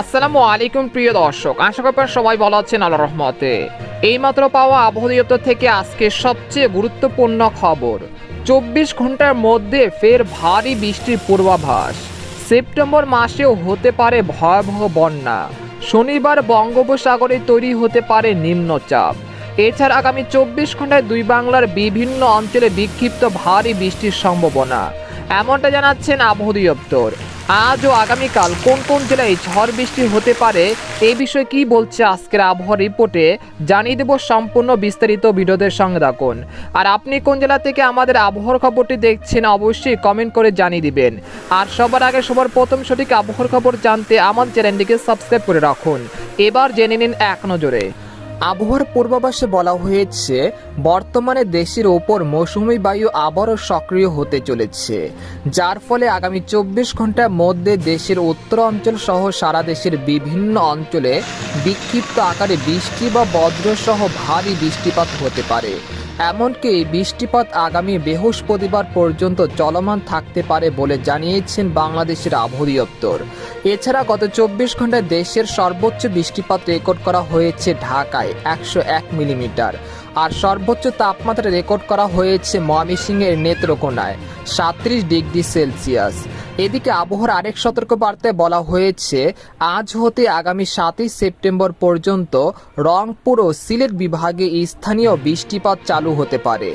আসসালামু আলাইকুম প্রিয় দর্শক, আশা করি সবাই ভালো আছেন আল্লাহ রহমতে। এইমাত্র পাওয়া আবহাওয়া দপ্তর থেকে আজকে সবচেয়ে গুরুত্বপূর্ণ খবর। চব্বিশ ঘণ্টার মধ্যে ফের ভারী বৃষ্টির পূর্বাভাস। সেপ্টেম্বর মাসেও হতে পারে ভয়াবহ বন্যা। শনিবার বঙ্গোপসাগরে তৈরি হতে পারে নিম্নচাপ। এছাড়া আগামী চব্বিশ ঘন্টায় দুই বাংলার বিভিন্ন অঞ্চলে বিক্ষিপ্ত ভারী বৃষ্টির সম্ভাবনা। এমনটা জানাচ্ছেন আবহাওয়া দপ্তর আজ ও আগামীকাল কোন কোন জেলায় ঝড় বৃষ্টি হতে পারে এই বিষয়ে কি বলছে আজকের আবহাওয়া রিপোর্টে, জানিয়ে দেব সম্পূর্ণ বিস্তারিত ভিডিওদের সঙ্গে থাকুন আর আপনি কোন জেলা থেকে আমাদের আবহাওয়ার খবরটি দেখছেন, অবশ্যই কমেন্ট করে জানিয়ে দিবেন। আর সবার আগে, সবার প্রথম সঠিক আবহাওয়ার খবর জানতে আমার চ্যানেলটিকে সাবস্ক্রাইব করে রাখুন। এবার জেনে নিন এক নজরে। আবহাওয়ার পূর্বাভাসে বলা হয়েছে, বর্তমানে দেশের ওপর মৌসুমি বায়ু আবারও সক্রিয় হতে চলেছে, যার ফলে আগামী চব্বিশ ঘণ্টার মধ্যে দেশের উত্তর অঞ্চল সহ সারা দেশের বিভিন্ন অঞ্চলে বিক্ষিপ্ত আকারে বৃষ্টি বা বজ্রসহ ভারী বৃষ্টিপাত হতে পারে। এমনকি বৃষ্টিপাত আগামী বৃহস্পতিবার পর্যন্ত চলমান থাকতে পারে বলে জানিয়েছেন বাংলাদেশের আবহাওয়া দপ্তর। এছাড়া গত চব্বিশ ঘন্টায় দেশের সর্বোচ্চ বৃষ্টিপাত রেকর্ড করা হয়েছে ঢাকায় একশো এক মিলিমিটার আর সর্বোচ্চ তাপমাত্রা রেকর্ড করা হয়েছে ময়মনসিংহের নেত্রকোনায় সাত্রিশ ডিগ্রি সেলসিয়াস। এদিকে আবহাওয়ার আরেক সতর্কবার্তায় বলা হয়েছে, আজ হতে আগামী সাতই সেপ্টেম্বর পর্যন্ত রংপুর ও সিলেট বিভাগে স্থানীয় বৃষ্টিপাত চালু হতে পারে।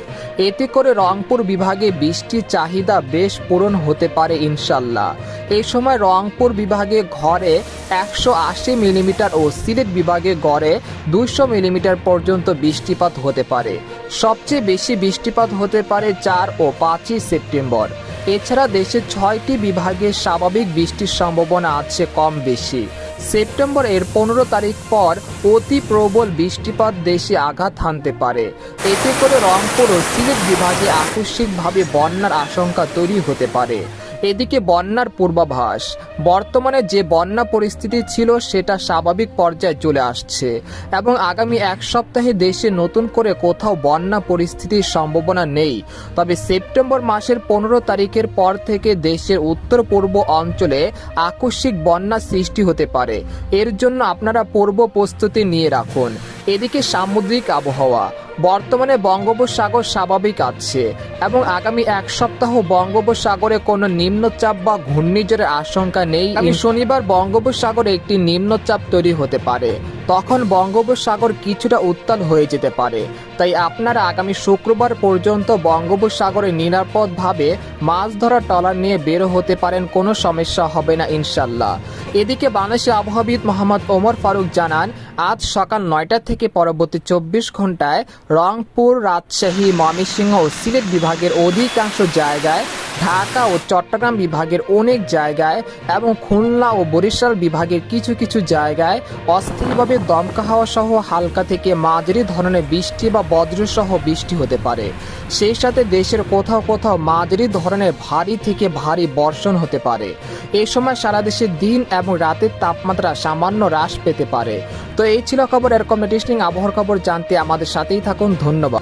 এতে করে রংপুর বিভাগে বৃষ্টির চাহিদা বেশ পূরণ হতে পারে ইনশাল্লাহ। এই সময় রংপুর বিভাগে ঘরে একশো আশি মিলিমিটার ও সিলেট বিভাগে গড়ে দুইশো মিলিমিটার পর্যন্ত বৃষ্টিপাত হতে পারে। সবচেয়ে বেশি বৃষ্টিপাত হতে পারে চার ও পাঁচই সেপ্টেম্বর। এছাড়া দেশের ছয়টি বিভাগে স্বাভাবিক বৃষ্টির সম্ভাবনা আছে কম বেশি। সেপ্টেম্বর এর পনেরো তারিখ পর অতি প্রবল বৃষ্টিপাত দেশে আঘাত হানতে পারে। এতে করে রংপুর ও সিলেট বিভাগে আকস্মিকভাবে বন্যার আশঙ্কা তৈরি হতে পারে। এদিকে বন্যার পূর্বাভাস। বর্তমানে যে বন্যা পরিস্থিতি ছিল, সেটা স্বাভাবিক পর্যায়ে চলে আসছে এবং আগামী এক সপ্তাহে দেশে নতুন করে কোথাও বন্যা পরিস্থিতির সম্ভাবনা নেই। তবে সেপ্টেম্বর মাসের পনেরো তারিখের পর থেকে দেশের উত্তর পূর্ব অঞ্চলে আকস্মিক বন্যা সৃষ্টি হতে পারে। এর জন্য আপনারা পূর্ব প্রস্তুতি নিয়ে রাখুন। এদিকে সামুদ্রিক আবহাওয়া। বর্তমানে বঙ্গোপসাগর স্বাভাবিক আছে এবং আগামী এক সপ্তাহ বঙ্গোপসাগরে কোনো নিম্নচাপ বা ঘূর্ণিঝড়ের আশঙ্কা নেই। শনিবার বঙ্গোপসাগরে একটি নিম্নচাপ তৈরি হতে পারে। তখন বঙ্গোপসাগর কিছুটা উত্তাল হয়ে যেতে পারে। তাই আপনারা আগামী শুক্রবার পর্যন্ত বঙ্গোপসাগরে নিরাপদভাবে মাছ ধরা ট্রলার নিয়ে বের হতে পারেন, কোনো সমস্যা হবে না, ইনশাল্লাহ। এদিকে বাংলাদেশের আবহাওয়াবিদ মোহাম্মদ ওমর ফারুক জানান, আজ সকাল নয়টা থেকে পরবর্তী চব্বিশ ঘন্টায় রংপুর, রাজশাহী, ময়মনসিংহ ও সিলেট বিভাগের অধিকাংশ জায়গায় ঢাকা ও চট্টগ্রাম বিভাগের অনেক জায়গায় এবং খুলনা ও বরিশাল বিভাগের কিছু কিছু জায়গায় অস্থিরভাবে দমকা হাওয়া সহ হালকা থেকে মাঝারি ধরনের বৃষ্টি বা বজ্রসহ বৃষ্টি হতে পারে। সেই সাথে দেশের কোথাও কোথাও মাঝারি ধরনের ভারী থেকে ভারী বর্ষণ হতে পারে। এই সময় সারা দেশে দিন এবং রাতের তাপমাত্রা সামান্য হ্রাস পেতে পারে। তো এই ছিল খবর এরকম লেটেস্টিং আবহাওয়ার খবর জানতে আমাদের সাথেই থাকুন। ধন্যবাদ।